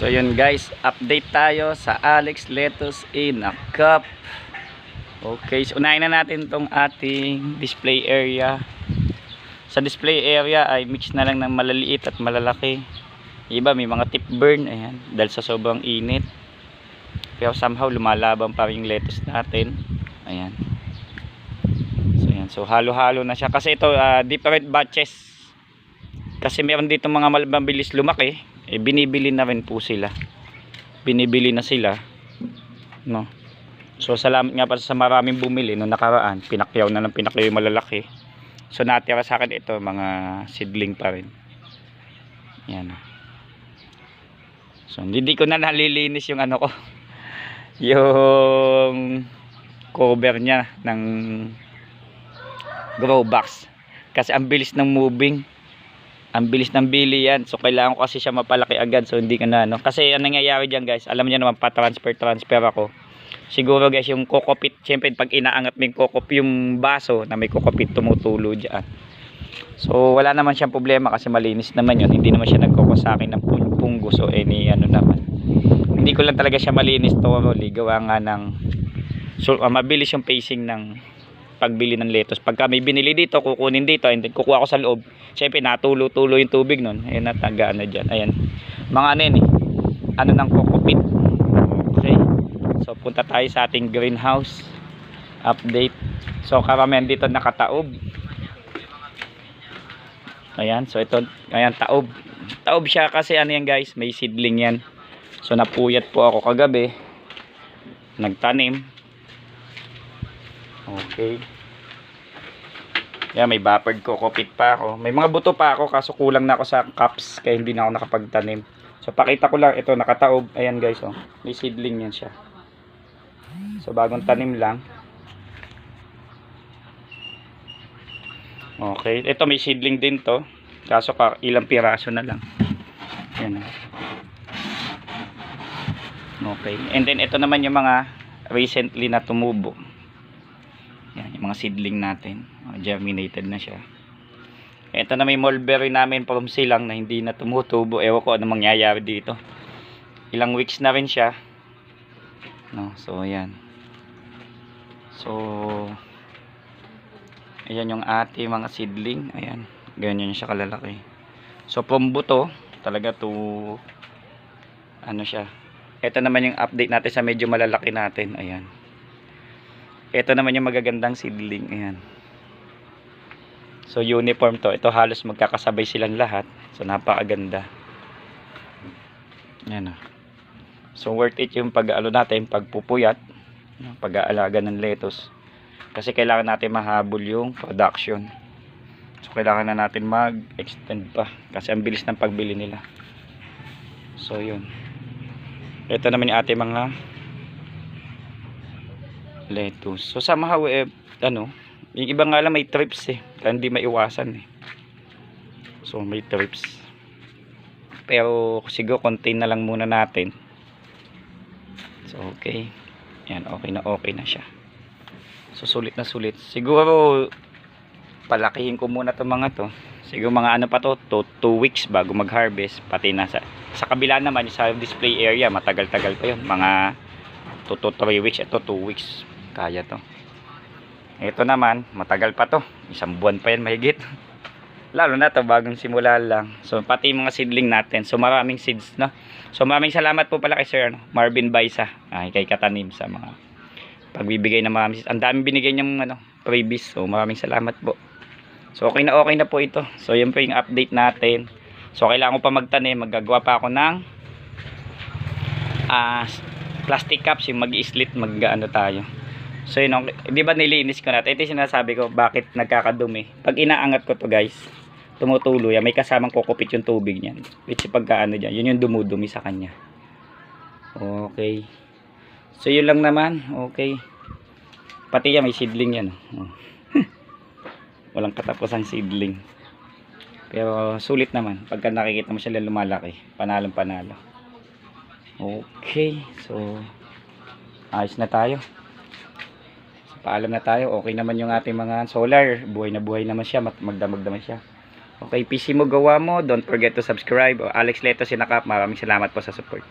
So yun guys, update tayo sa Alex Lettuce in a cup. Okay, so unahin na natin tong ating display area. Sa display area ay mix na lang ng malaliit at malalaki. Iba may mga tip burn, ayan, dahil sa sobrang init. Pero somehow lumalabang pa rin yung lettuce natin. Ayan. So ayan, so halo-halo na siya kasi ito ah, different batches. Kasi meron dito mga mabilis lumaki, eh, binibili na rin po sila. Binibili na sila. No. So salamat nga pala sa maraming bumili no nakaraan. Pinakyaw na ng pinakyaw yung malalaki. So natira sa akin ito mga seedling pa rin. Yan. So hindi ko na nalilinis yung ano ko. Yung cover niya ng grow box. Kasi ang bilis ng moving ang bilis ng bili yan. So kailangan ko kasi siya mapalaki agad. So hindi ka na ano. Kasi ang nangyayari dyan guys alam niyo naman pa transfer transfer ako. Siguro guys yung kokopit syempre pag inaangat mo yung kokop yung baso na may kokopit tumutulo dyan. So wala naman siyang problema kasi malinis naman yun. Hindi naman siya nagkoko sa akin ng pung- punggo. So any ano naman. Hindi ko lang talaga siya malinis to gawa nga ng so ah, mabilis yung pacing ng pagbili ng lettuce. Pagka may binili dito, kukunin dito, and then kukuha ko sa loob. Siyempre, natulo-tulo yung tubig nun. Ayun, nataga ano dyan. Ayan. Mga ano yun eh. Ano ng kokopit. Okay. So, punta tayo sa ating greenhouse. Update. So, karamihan dito nakataob. Ayan. So, ito. Ayan, taob. Taob siya kasi ano yan guys. May seedling yan. So, napuyat po ako kagabi. Nagtanim. Okay. Yan, may buffered kokopit pa ako. May mga buto pa ako kaso kulang na ako sa cups kaya hindi na ako nakapagtanim. So pakita ko lang ito nakataob. Ayan guys oh. May seedling yan siya. So bagong tanim lang. Okay, ito may seedling din to. Kaso ka ilang piraso na lang. Yan. oh. Okay. And then ito naman yung mga recently na tumubo. Mga seedling natin. Oh, germinated na siya. Ito na may mulberry namin from silang na hindi na tumutubo. Ewan ko ano mangyayari dito. Ilang weeks na rin siya. No, so ayan. So ayan yung ate mga seedling. Ayan. Ganyan siya kalalaki. So from buto talaga to ano siya. Ito naman yung update natin sa medyo malalaki natin. Ayan. Ito naman yung magagandang seedling. Ayan. So, uniform to. Ito halos magkakasabay silang lahat. So, napakaganda. Ayan o. So, worth it yung pag-aalo natin, pagpupuyat, pag-aalaga ng lettuce. Kasi kailangan natin mahabol yung production. So, kailangan na natin mag-extend pa. Kasi ang bilis ng pagbili nila. So, yun. Ito naman yung ating mga lettuce. So somehow eh, ano, yung iba nga lang may trips eh. Kaya hindi maiwasan eh. So may trips. Pero siguro konti na lang muna natin. So okay. Yan, okay na okay na siya. So sulit na sulit. Siguro palakihin ko muna 'tong mga to. Siguro mga ano pa to, 2 weeks bago mag-harvest. Pati na sa, sa kabila naman sa display area, matagal-tagal pa 'yon. Mga 2 to 3 weeks. Ito 2 weeks kaya to. Ito naman matagal pa to. Isang buwan pa yan mahigit. Lalo na to bagong simula lang. So pati mga seedling natin. So maraming seeds no? So maraming salamat po pala kay sir ano, Marvin Baisa ay kay Katanim sa mga pagbibigay ng maraming seeds. Ang dami binigay niyang ano freebies. So maraming salamat po. So okay na okay na po ito. So yun po yung update natin. So kailangan ko pa magtanim. Maggagawa pa ako ng ah plastic cups. Yung mag-slit mag ano tayo So yun, di ba nilinis ko na? Ito yung sinasabi ko, bakit nagkakadumi. Pag inaangat ko to guys, tumutulo yan. May kasamang kukupit yung tubig niyan. Which pagka ano dyan, yun yung dumudumi sa kanya. Okay. So yun lang naman, okay. Pati yan, may seedling yan. Oh. Walang katapusang seedling. Pero sulit naman. Pagka nakikita mo sila lumalaki, panalong panalo. Okay, so ayos na tayo paalam na tayo. Okay naman yung ating mga solar. Buhay na buhay naman siya. Magdamag naman siya. Okay PC mo gawa mo. Don't forget to subscribe. O Alex Leto Sinakap maraming salamat po sa support